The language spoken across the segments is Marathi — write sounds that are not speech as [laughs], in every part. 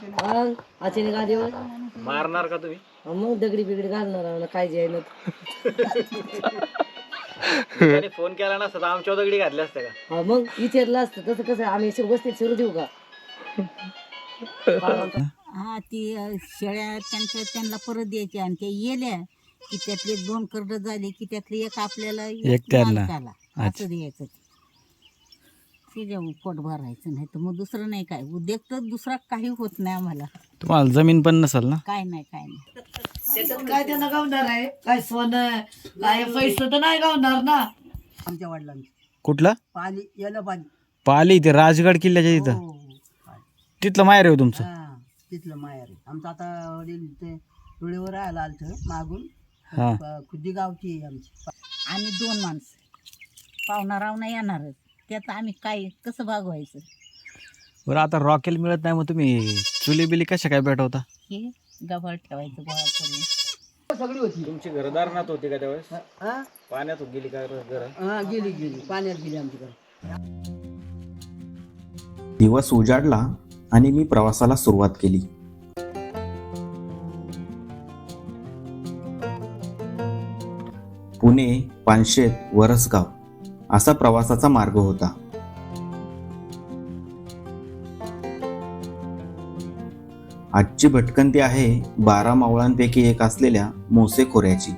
मग अचानक मारणार का तुम्ही? मग दगडी बिगडी घालणार आम्हाला काय जे आहे ना त्याने फोन केला नसता तर आमच्या दगडी घातल्या असत्या का? हा मग विचारलं असतं तसं कसं आम्ही अशी वस्तीत शिरू देऊ का? हा ती अ, शेळ्या त्यांच्या त्यांना परत द्यायच्या आणि त्या येल्या की त्यातले दोन कर्ड झाले की त्यातले एक आपल्याला एक त्यांना. मालकाला. असं द्यायचं ते. त्याच्या पोट भरायचं नाही तर मग दुसरं नाही काय. उद्योग तर दुसरा काही होत नाही आम्हाला. तुम्हाला जमीन पण नसेल ना? काय नाही काय नाही. त्याच्यात काय त्यांना गावणार आहे? काय सोनं काय पैसे तर नाही गावणार ना? आमच्या वडिलांची. कुठलं? पाली याला पाली. पाली ते राजगड किल्ल्याच्या इथं. हो तिथलं माहेर आहे हो तुमचं? हा तिथलं माहेर आहे. आमचं आता वडील ते डोळेवर राहायला आलतं मागून. हा. प- खुद्दी गावची आहे आमची. आणि दोन माणसं. पाहुणा रावणा येणारच. त्यात आम्ही काय कसं भागवायचं? बरं आता रॉकेल मिळत नाही मग तुम्ही चुली बिली कशा काय भेटवता हे गबाळ ठेवायचं गोळा करून. तुमची घरदारणात होती का त्यावेळेस? हा पाण्यात गेली का घर? हा गेली गेली. पाण्यात गेली आमची घर. दिवस उजाडला आणि मी प्रवासाला सुरुवात केली. पुणे पानशेत वरसगाव. असा प्रवासाचा मार्ग होता. आजची भटकंती आहे बारा मावळांपैकी एक असलेल्या मोसे खोऱ्याची.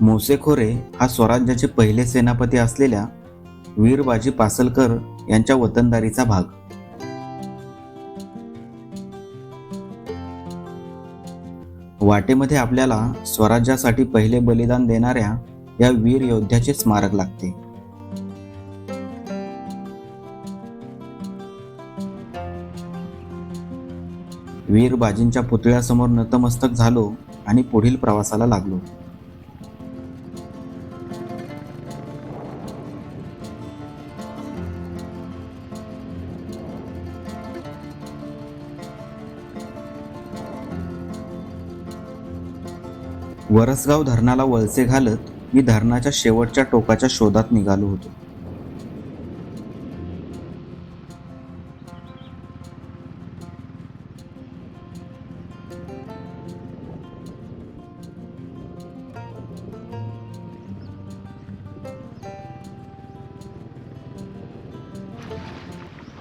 मोसेखोरे हा स्वराज्याचे पहिले सेनापती असलेल्या वीरबाजी पासलकर यांच्या वतनदारीचा भाग. वाटेमध्ये आपल्याला स्वराज्यासाठी पहिले बलिदान देणाऱ्या या वीर योद्ध्याचे स्मारक लागते. वीरबाजींच्या पुतळ्यासमोर नतमस्तक झालो आणि पुढील प्रवासाला लागलो. वरसगाव धरणाला वळसे घालत मी धरणाच्या शेवटच्या टोकाच्या शोधात निघालो होतो.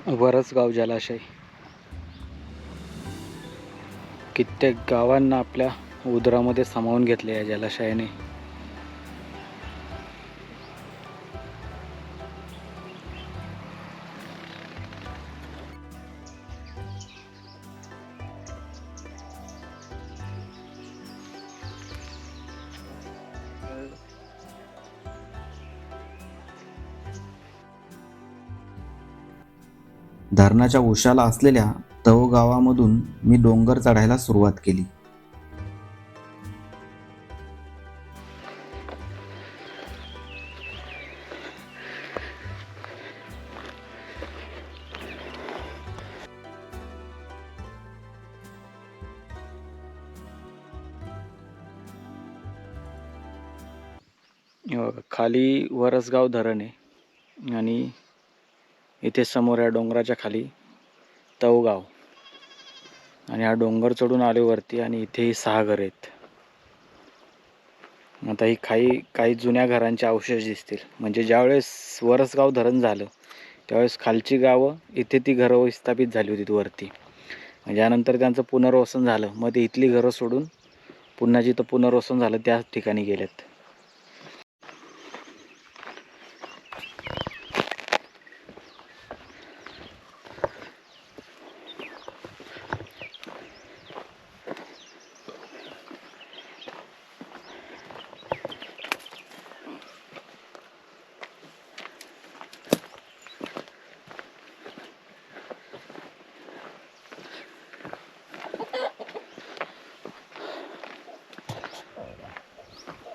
वरसगाव जलाशय. कित्येक गावांना आपल्या उदरामध्ये सामावून घेतले या जलाशयाने. धरणाच्या उशाला असलेल्या तव गावामधून मी डोंगर चढायला सुरुवात केली. हे बघा, खाली वरसगाव धरण आहे आणि इथे समोर या डोंगराच्या खाली तवगाव. आणि हा डोंगर चढून आले वरती आणि इथेही सहा घर आहेत. आता ही काही काही जुन्या घरांचे अवशेष दिसतील. म्हणजे ज्यावेळेस वरसगाव धरण झालं त्यावेळेस खालची गावं इथे ती घरं विस्थापित झाली होती वरती. म्हणजे ज्यानंतर त्यांचं पुनर्वसन झालं. मग ते इथली घरं सोडून पुन्हा जिथं पुनर्वसन झालं त्याच ठिकाणी गेलेत.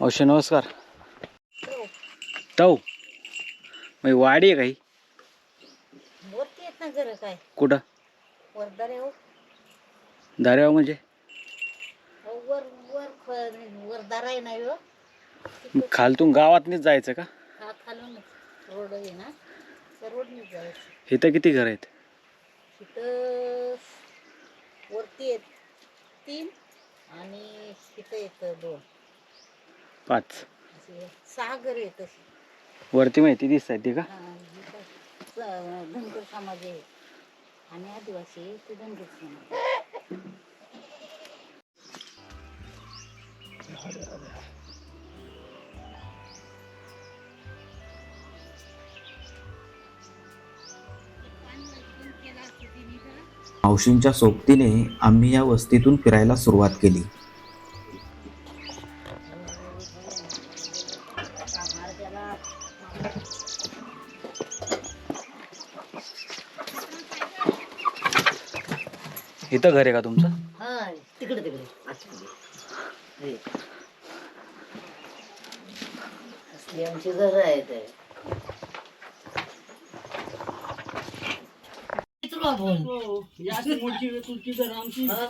मावशी नमस्कार. तव मग वाडी आहे काही वरती येत ना जरा काय? कुठं? वरदारे हो दारेवा म्हणजे? अहो, वर वर ख- वरदारा आहे ना हो मग खालतून गावातनीच जायचं का? हा खालून रोड आहे ना. सर्वच जायचं. इथं किती घर आहेत? तिथं वरती आहेत तीन आणि तिथं येतं दोन. पाच. सहा घर तशी. वरती माहिती दिसत आहे ती का? हा, इथं स- धनगर समाज आहे. आणि आदिवासी आहे, ते धनगर समाज आहे. मावशींच्या सोबतीने आम्ही या वस्तीतून फिरायला सुरुवात केली. इथं घर आहे का तुमचं? हा तिकडे तिकडे. हे. असली आमची घर आहेत. हा?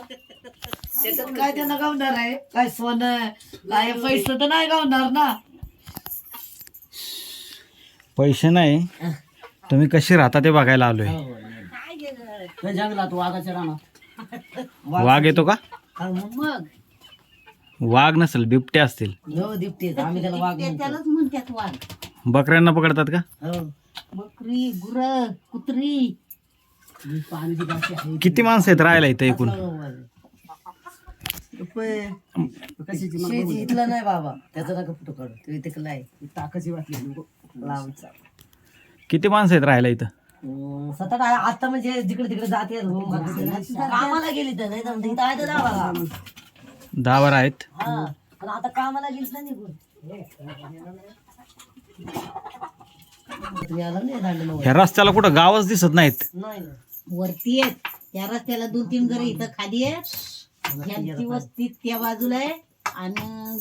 त्याच्यात काय त्यांना गावणार आहे? काय सोनं काय पैसे तर नाही गावणार ना? पैसे नाही. तुम्ही कशी राहता ते बघायला आलोय. ते जंगलात वाघाच्या रानात? वाघ येतो का? हा, मग वाघ नसेल बिबटे असतील. हो दिपते आम्ही त्याला वाघ ते म्हणतो. त्यालाच म्हणतात वाघ. बकऱ्यांना पकडतात का? हो. बकरी गुर कुत्री. आहे. किती माणसं आहेत राहायला इथं एकूण? रुपये. कशाची? मला शेती बघू दे. इथलं नाही बाबा. त्याचा नका फोटो काढू. तो तिकडला आहे टाकाची वाटली नको. लांबचा किती माणसं आहेत राहायला इथं? सतत आहे. आता म्हणजे जिकडे तिकडे जाते कामाला गेली तर नाही तर इथं आहे तर. दहा आहेत. हा पण आता कामाला गेली ना निघून तुम्ही आला नाही दांडे ह्या रस्त्याला कुठं गावच दिसत नाहीत. नाही ना वरती आहेत. त्या रस्त्याला दोन तीन घर इथं खाली आहेत. ह्यांची वस्ती त्या बाजूला आहे. आणि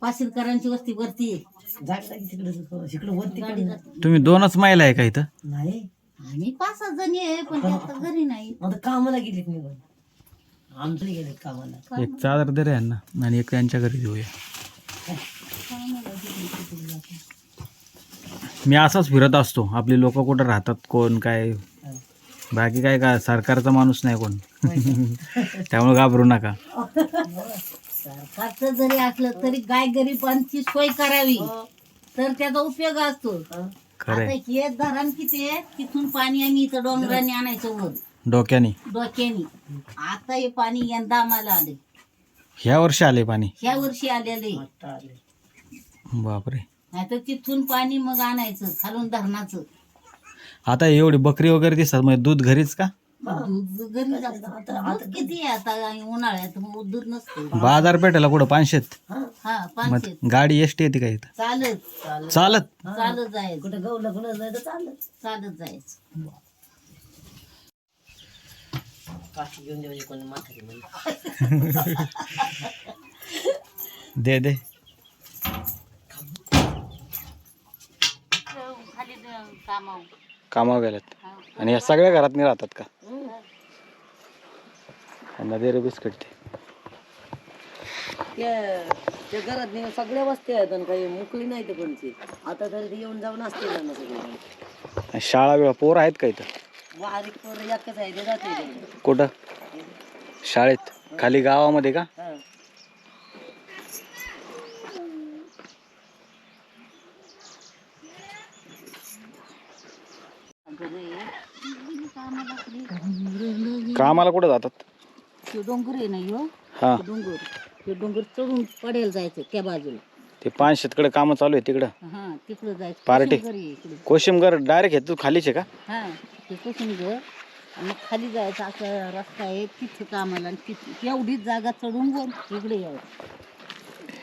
पाशीलकरांची वस्ती वरती आहे. जागी जागी तिकडे. तुम्ही दोनच महिला आहे का इथं? नाही. आम्ही पाच सहा जणी आहे पण आता घरी नाही. आता कामाला गेलीत निघून आमचं गेलेत कामाला. एक चादर दे रे यांना आणि एक त्यांच्या घरी देऊया. मी असाच फिरत असतो. आपले लोक कुठं राहतात कोण काय? बाकी काय का सरकारचा माणूस नाही कोण? [laughs] त्यामुळे घाबरू नका. सरकारचं जरी असलं तरी गाय गरिबांची सोय करावी. तर त्याचा उपयोग असतो. आता खरंय. हे धरण किती आहे? तिथून पाणी आम्ही इथं डोंगराने आणायचं वर. डोक्याने. डोक्याने. आता हे पाणी यंदा आम्हाला आले ह्या वर्षी आले पाणी. ह्या वर्षी आलेले आता आले. बापरे. नाहीतर तिथून पाणी मग आणायचं खालून धरणाचं. आता एवढी बकरी वगैरे दिसतात म्हणजे दूध घरीच का? दूध घरी जातं. दूध किती आहे आता? उन्हाळ्यात मग दूध नसतं. बाजारपेठेला कुठं? पाचशेत हा. मग पाचशे गाडी एसटी येते का इथं? चालत चालत. चालत. जायचं. कुठं गवलं चालत. जायचं. काठी घेऊन जेवायची कोणी म्हातारी म्हणजे दे दे. कामावर गेल्यात. आणि या सगळ्या घरात राहतात का? त्यांना दे रे बिस्किट ते. त्या घरात नाही सगळ्या वस्ती आहेत आणि काही मोकळी नाही तर कोणची आता तरी ते येऊन जाऊन असते ना सगळे. आणि शाळा वेळा पोर आहेत का इथं? बारीक पोरं एकच आहे ते जाते. कुठं? शाळेत? खाली गावामध्ये का हा. कामाला कुठं जातात? ते डोंगर आहे ना ह्यो हा. डोंगर. ते डोंगर चढून पडेल जायचं त्या बाजूला. ते पाच शेतकडे कामं चालू आहे तिकडं? हा तिकडं जायचं. पार्टी. कुसुमघर आहे इकडे. कोशिमगर डायरेक्ट येतो खालीच आहे का? हा ते कुसुमघर आणि खाली जायचा असा रस्ता आहे तिथे कामाला आणि तिथे एवढीच जागा चढून वर इकडे यायचं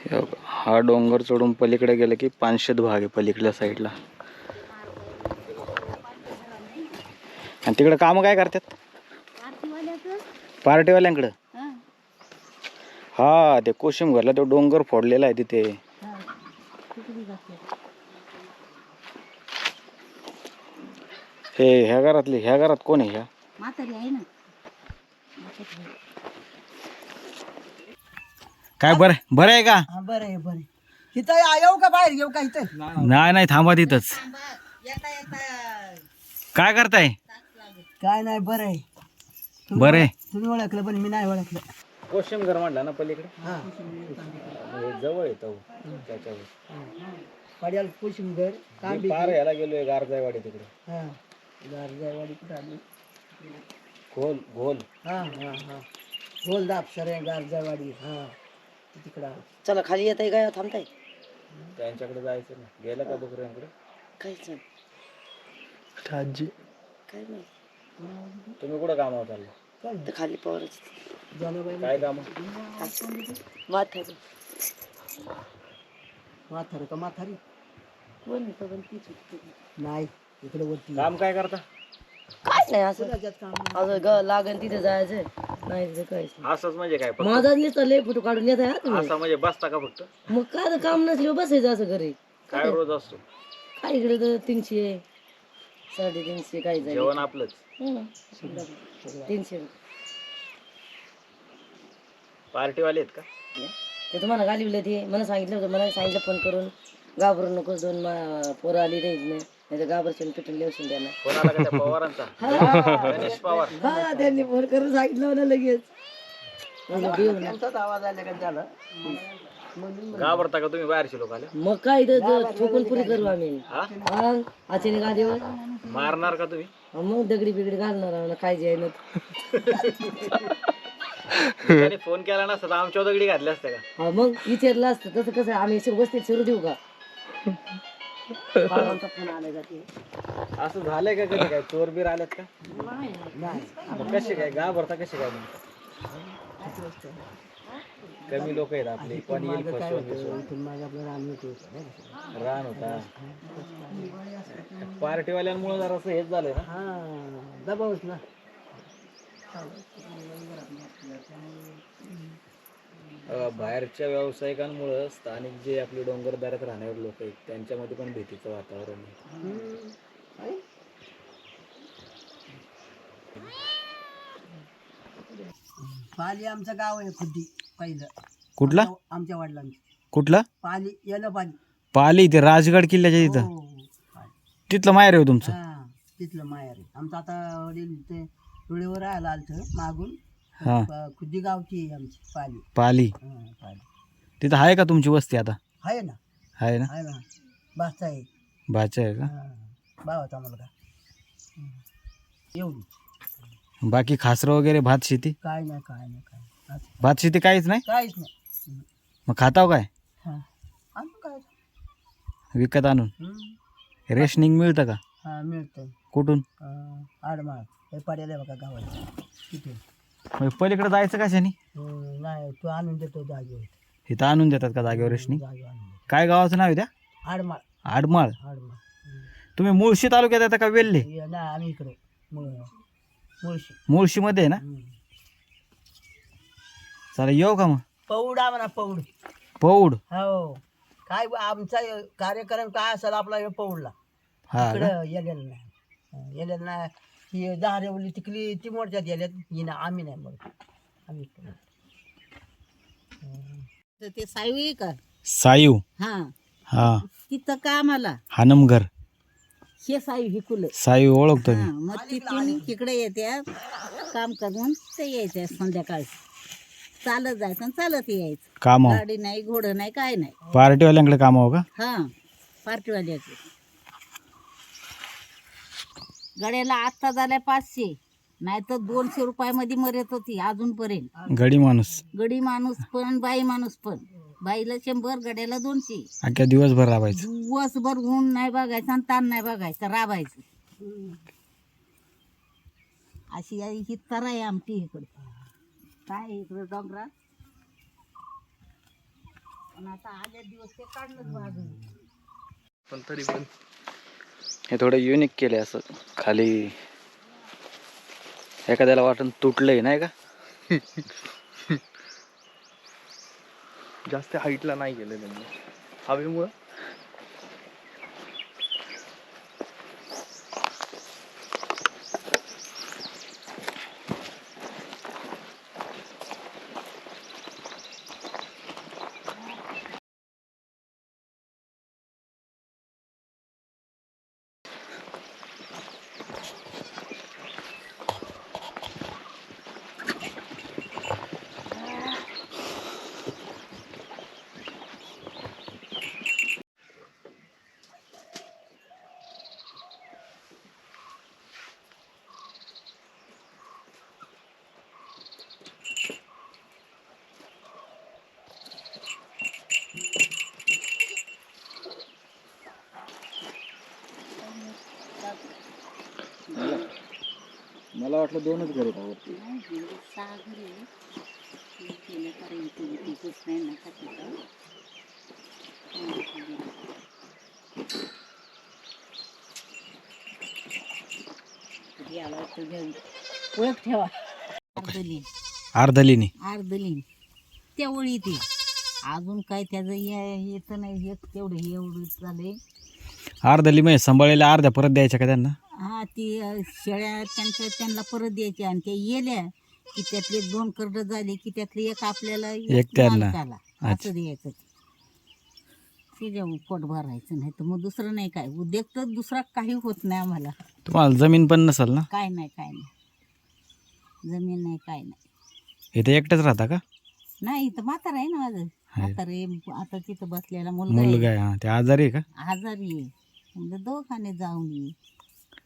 हे बघ, हा डोंगर चढून पलीकडे गेलं की पाचशेत भाग आहे पलीकडल्या साईडला. आणि तिकडे कामं काय करतात? पार्टीवाल्यांकडं? हा. हा ते कोशिमगरला तो डोंगर फोडलेला आहे तिथे. हा. हे ह्या घरातले ह्या घरात कोण आहे ह्या? म्हातारी आहे ना. म्हातारी आहे. काय बरं बरं आहे का? हा बरं आहे बरं आहे. इथं या- येऊ का बाहेर येऊ का इथं? नाही नाही थांबा तिथंच. येता येता. काय करताय? काय नाही बरं आहे. बरं आहे. तुम्ही ओळखलं पण मी नाही ओळखलं. कोशिम घर म्हणला ना पलीकडे? हा. जवळ येतो त्याच्यावर. पड्याल कुशिमगर मी पार याला गेलोय गारजाईवाडी तिकडे. हा. गारजावाडी कुठं आली? घोल घोल. हा हा हा. बोल दापसर आहे गारजावाडी हा. तिकडं आलं. चला खाली येत आहे काय थांबताय. त्यांच्याकडे जायचं ना. गेलं का बकऱ्यांकडे? काहीच नाही. काय नाही तुम्ही कुठं कामावर चाललं? खाली पवारच जनाबाई काय काम? म्हातारं का म्हातारी कोण होतं पण तीच होती. नाही इकडे वरती काम काय करता? काहीच नाही असं. त्याच्यात काम असं ग लागन तिथे जायचं नाही तिथे काहीच नाही. असंच म्हणजे काय फक्त? माझाच नुसतं लय फोटो काढून येत आहे तुम्ही. असं म्हणजे बसता का फक्त? मग काय तर काम नसलं बसायचं असं घरी? काय रोज असतो? काय इकडे तर तीनशे साडेतीनशे काही जाईल जेवण आपलंच. तीनशे पार्टीवाले आहेत का? ते तुम्हाला घालिवलं ते. मला सांगितलं होतं मला सांगितलं फोन करून. घाबरू नको दोन मा- पोरं आली नाही नाही तर घाबरशील पिटून लिहून त्यांना. कोणाला का त्या पवारांचा? गणेश पवार. हा त्यांनी फोन करून सांगितलं मला लगेच. आवाज आला का त्याला? घाबरता का तुम्ही बाहेरचे लोक आले? मग काय इथं ठोकून पुरी करू आम्ही. हा? मग अचानक गादीवर? मारणार का तुम्ही? मग दगडी बिगडी घालणार आम्हाला काय जे आहे त्यांनी फोन केला नसता तर आमच्या दगडी घातल्या असत्या का? हा मग विचारलं असतं तसं कसं आम्ही शिव बसते शिरू देऊ का? बाबांचा फोन आला जाते असं झालंय का कधी काय? चोर बीर आलेत का? मग कसे काय? घाबरता कसे काय कमी लोक आहेत आपले. कोणी येईल फसवून बिसवून. इथून मागे आपलं रान होते. रान होता. पार्टीवाल्यांमुळे जरा असं हेच झालंय ना. हा दबावच ना. अं, बाहेरच्या व्यावसायिकांमुळं स्थानिक जे आपले डोंगर दऱ्यात राहणारे लोक आहेत त्यांच्यामध्ये पण भीतीचं वातावरण आहे. पाली आमचं गाव आहे खुद्दी पहिलं. कुठला? आमच्या वडिलांचं. कुठला? पाली येलं पाली. पाली ते राजगड किल्ल्याच्या इथं. हो पाली. तिथलं माहेर आहे हो तुमचं? हा तिथलं माहेर आहे. आमचं आता वडील ते डोळेवर राहायला आलतं मागून. हा. प- खुद्दी गावची आहे आमची पाली. पाली. हा पाली. तिथं आहे का तुमची वस्ती आता? आहे ना. आहे ना? आहे ना. बाचा आहे. भाच्या आहे का? हा. भावाचा मुलगा हं. एवढी बाकी खासरं वगैरे भात शेती? काय नाही काय नाही काय नाही. असं भात शेती काहीच नाही? काहीच नाही. मग खाताव काय? हा. आम्ही काय? विकत आणून? हं. रेशनिंग मिळतं का? हा मिळतं. कुठून? अं, आडमाळ. हे पडेल बघा गावात तिथे म्हणजे पलीकडे जायचं कशाने हं, नाही तो आणून देतो जागेवर. इथं आणून देतात का जागेवर रेशनिंग? जागेवर आणून देतो. काय गावाचं नाव आहे त्या? आडमाळ. आडमाळ. आडमाळ. तुम्ही मुळशी तालुक्यात येता का वेल्हे? हे नाही आम्ही इकडे. मुळ मुळशी. मुळशीमध्ये आहे ना. चालेल येऊ का मग? पौड म्हणा पौड. पौड? हो. काय आमचा कार्यक्रम काय असेल आपला हे पौडला. हा का? इकडं येलेलं नाही. हं, येलेलं नाही. ही रेवली तिकली ती मोडच्यात गेल्यात ही ना आम्ही नाही मग आम्ही इकडं. तर ते सायू आहे का? सायू? हा. हा. तिथं कामाला हानमगर हे सायू ही कुल सायू ओळखतो हा मी मग तिथून तिकडे येत्या काम करून ते यायच्या संध्याकाळी. चालत जायचं आणि चालत यायचं. काम गाडी नाही घोडं नाही काय नाही. पार्टीवाल्यांकडे काम हो का? हा पार्टीवाल्याचे. गड्याला आत्ता झाल्या पाचशे नाही तर दोनशे रुपयामध्ये मरत होती अजूनपर्यंत. गडी माणूस. गडी माणूस पण बाई माणूस पण. बाईला शंभर गड्याला दोनशे. अख्ख्या दिवसभर राबायचं. दिवसभर ऊन नाही बघायचं आणि ताण नाही बघायचं राबायचं. अशी आहे ही तर आहे आमची इकडे. काय इकडे डोंगरात पण आता आल्या दिवस ते काढलंच बाजू हे थोडं युनिक केलंय असं. खाली एखाद्याला वाटण तुटलंय नाही का? [laughs] जास्त हाईटला नाही गेले त्यांनी. हवेमुळं मला वाटलं दोनच घर आहेत सहा घरी ओळख ठेवा अर्धलीन. अर्धलीने. अर्धलीन तेवढी ती अजून काय त्याचं ये- येतं नाही येत तेवढं एवढं झालंय अर्धली म्हणजे सांभाळलेल्या अर्ध्या परत द्यायच्या का त्यांना? ती शेळ्या त्यांच्या त्यांना परत द्यायच्या आणि त्या येल्या की त्यातले दोन कर्ड झाले की त्यातले एक आपल्याला एक त्यांना. मालकाला. अच्छा. असं द्यायचं ते. पोट भरायचं नाही तर मग दुसरं नाही काय. उद्योग तर दुसरा काही होत नाही आम्हाला. तुम्हाला जमीन पण नसेल ना? काय नाही काय नाही. जमीन नाही काय नाही. इथे एकटेच राहता का? नाही इथं म्हातारा आहे ना माझं. आहे. म्हातारे आता तिथं बसलेला मुलगा मुलगा आहे. आहे हा. ते आजारी आहे का? आजारी आहे. म्हणजे दवाखान्यात जाऊन ये.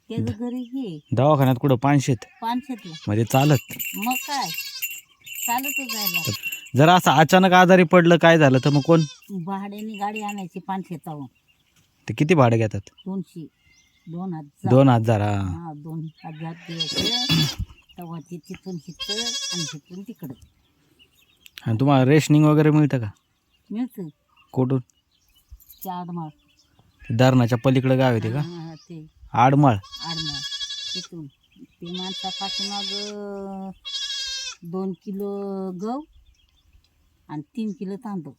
त्याचं घरी हे. दवाखान्यात कुठं? पानशेत? पानशेतला मध्ये चालत. मग काय? चालतच जायला जर असं अचानक आजारी पडलं काय झालं? तर मग कोण? भाड्याने गाडी आणायची पाचशे तावून ते किती भाडं घेतात? दोनशे. दोन हजार. दोन हजार हा. हा दोन हजार तेव्हा ते तिथून हिथं आणि तिथून तिकडं. आणि तुम्हाला रेशनिंग वगैरे मिळतं का? मिळतं. कुठून? चार माळ धरणाच्या पलीकडे गाव आहे ते का? हा, ते. आडमाळ. आडमाळ. तिथून ते माणसापासून मग दोन किलो गहू आणि तीन किलो तांदूळ.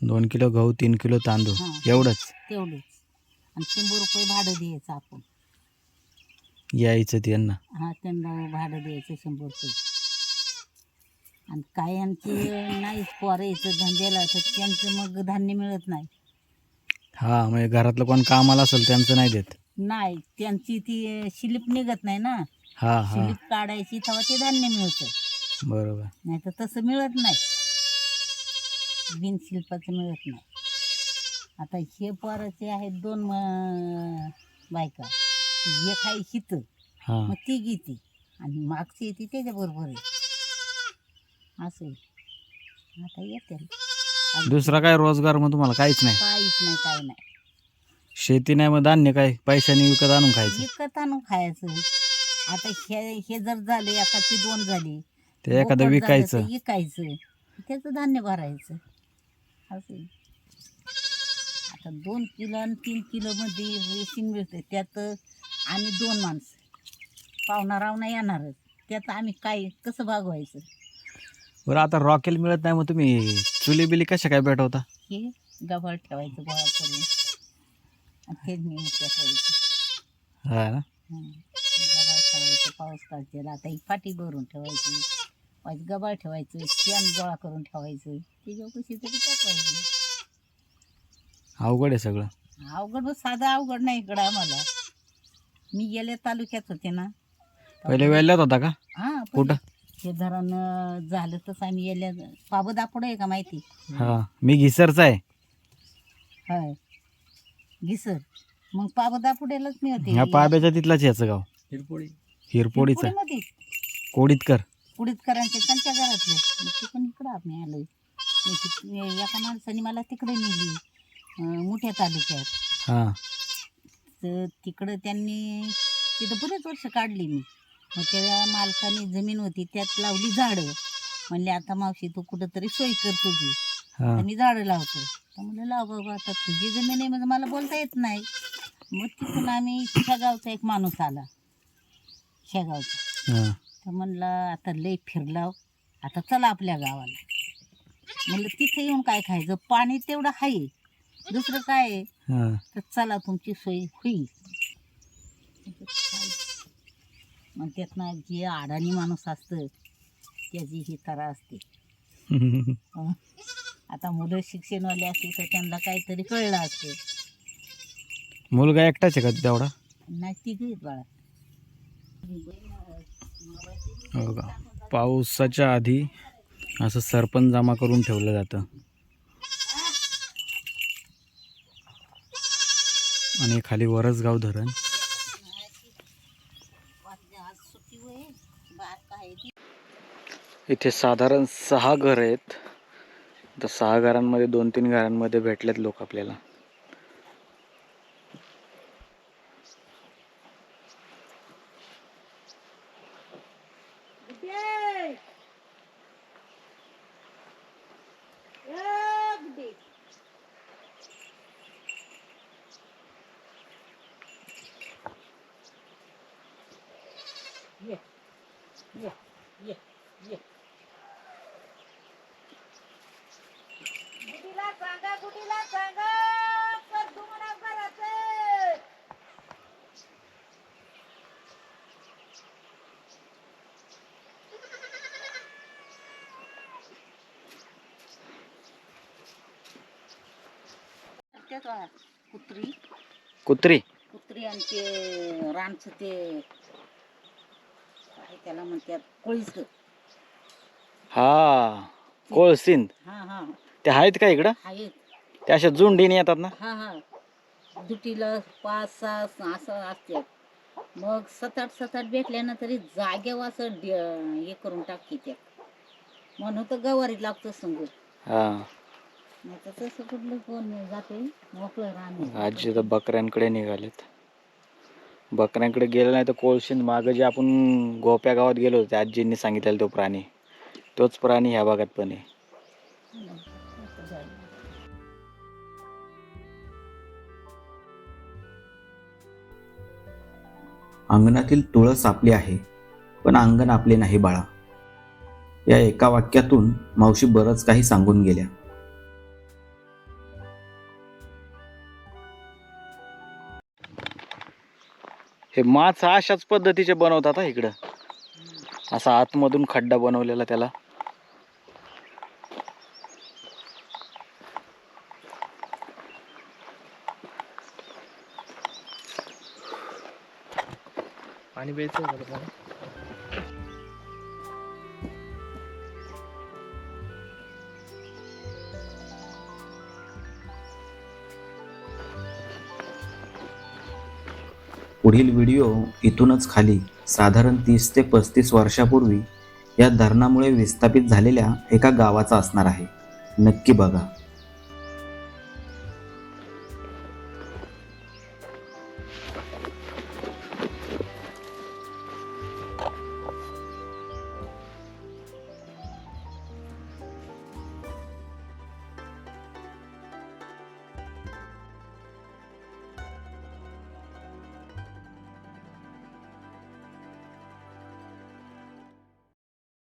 दोन किलो गहू तीन किलो तांदूळ. हा. एवढंच? तेवढेच. आणि शंभर रुपये भाडं द्यायचं आपण. यायचं त्यांना. हा त्यांना भाडं द्यायचं शंभर रुपये. आणि कायांची नाही पोरायचं धंद्याला तर त्यांचं मग धान्य मिळत नाही. हा म्हणजे घरातलं कोण कामाला असेल त्यांचं नाही देत. नाही त्यांची ती शिलीप निघत नाही ना. हा हा. शिलीप काढायची तेव्हा ते धान्य मिळतं. बरोबर. नाही तर तसं मिळत नाही. बिनशिल्पाचं मिळत नाही. आता हे पोराचे आहेत दोन अं, बायका. एक आहे हित. हा. मग ती घेते. आणि मागची येते त्याच्याबरोबर आहे. असं आहे. आता येते. दुसरा काय रोजगार मग तुम्हाला काहीच नाही? काहीच नाही काय नाही. शेती नाही मग धान्य काय? पैशाने विकत आणून खायचं. विकत आणून खायचं. आता हे हे जर झाले एकाची दोन झाली ते एखादं बोकड झालं विकायचं. तर विकायचं. त्याचं धान्य भरायचं. असं. आहे. आता दोन किलो आणि तीन किलो मध्ये रेशीन मिळते त्यात आम्ही दोन माणसं. पाहुणा रावणा येणारच. त्यात आम्ही काय कसं भागवायचं? बरं आता रॉकेल मिळत नाही मग तुम्ही चुली बिली कशा काय पेटवता? हे गबाळ ठेवायचं गोळा करून. तेच मी ठेवायचं हा ना? गबाळ ठेवायचं पाऊस काढते आता ही पाटी भरून ठेवायची. पाच गबाळ ठेवायचं शेण गोळा करून ठेवायचं. त्याच्या कशी तरी टाकवायची. अवघड आहे सगळं. अवघड बघ, साधं अवघड नाही इकडं आम्हाला. मी गेल्या तालुक्यात होते ना. पहिले वेल्ल्यात होता का? हा कुठं? हे धरण अं, झालं तसं आम्ही गेल्या पाबदा पुढे आहे का माहिती? हा मी घिसरचा आहे. होय. घिसर. मग पाबदा पुढेलाच मी होते ह्या पाब्याच्या तिथलाच याचं गाव. हिरपोळी. हिरपोडीचं कोडीतकर. कुडीतकरांचे त्यांच्या घरातले. मग तिकडून इकडं आम्ही आलोय. मग ति- एका माणसाने मला तिकडे नेली. अं, मोठ्या तालुक्यात. हा. तर तिकडं त्यांनी तिथं बरेच वर्ष काढली मी. मग त्या मालकाने जमीन होती त्यात लावली झाडं. म्हणले आता मावशी तू कुठंतरी सोय कर तुझी. हा. तर मी झाडं लावतो. तर म्हणलं लाव बाबा आता तुझी जमीन आहे म्हणजे मला बोलता येत नाही. मग तिथून आम्ही शेगावचा एक माणूस आला शेगावचा. हा. तर म्हणलं आता लय फिरलाव आता चला आपल्या गावाला. म्हणलं तिथे येऊन काय खायचं? पाणी तेवढं आहे दुसरं काय आहे? हा. तर चला तुमची सोय होईल. मग त्यातनं जे अडाणी माणूस असतं त्याची ही तरा असते. [laughs] आता मुलं शिक्षणवाले असते तर त्यांना काहीतरी कळलं असते. मुलगा एकटाच आहे का तेवढा नाही तिघ आहेत बाळा. हो का? पावसाच्या आधी असं सरपण जमा करून ठेवलं जातं. आणि खाली वरसगाव धरण. इथे साधारण सहा घर आहेत. तर सहा घरांमध्ये दोन तीन घरांमध्ये भेटलेत लोक आपल्याला ये ये ये ये गुडीला सांगा गुडीला सांगा कर तुम्हाला करायचं कुत्री. कुत्री? कुत्री आणि ते रानचं ते काय त्याला म्हणतात कोळीस. हा कोळसिंद हा हा. ते आहेत का इकडं? आहेत. ते अशा जुंडीने येतात ना? हा हा. दुटीला पाच सहा असं असतात. मग सात आठ सात आठ भेटल्यानं तरी जागेवर असं ड- हे करून टाकी त्या म्हणून तर गवारी लागतो संग. हा. नाही तर तसं कुठलं कोण जाते? मोकळं रान आजी तर बकऱ्यांकडे निघालेत. बकऱ्यांकडे गेलं नाही तर कोळशिंद मागं जे आपण गोप्या गावात गेलो होतो त्या आजींनी सांगितलेला तो प्राणी. तोच प्राणी ह्या भागात पण आहे. अंगणातील तुळस आपली आहे पण अंगण आपले नाही बाळा. या एका वाक्यातून मावशी बरंच काही सांगून गेल्या. हे माछ अशाच पद्धतीचे बनवतात हा इकडं. असा आतमधून खड्डा बनवलेला त्याला. पाणी प्यायचं पुढील व्हिडिओ इथूनच खाली. साधारण तीस ते पस्तीस वर्षापूर्वी या धरणामुळे विस्थापित झालेल्या एका गावाचा असणार आहे. नक्की बघा.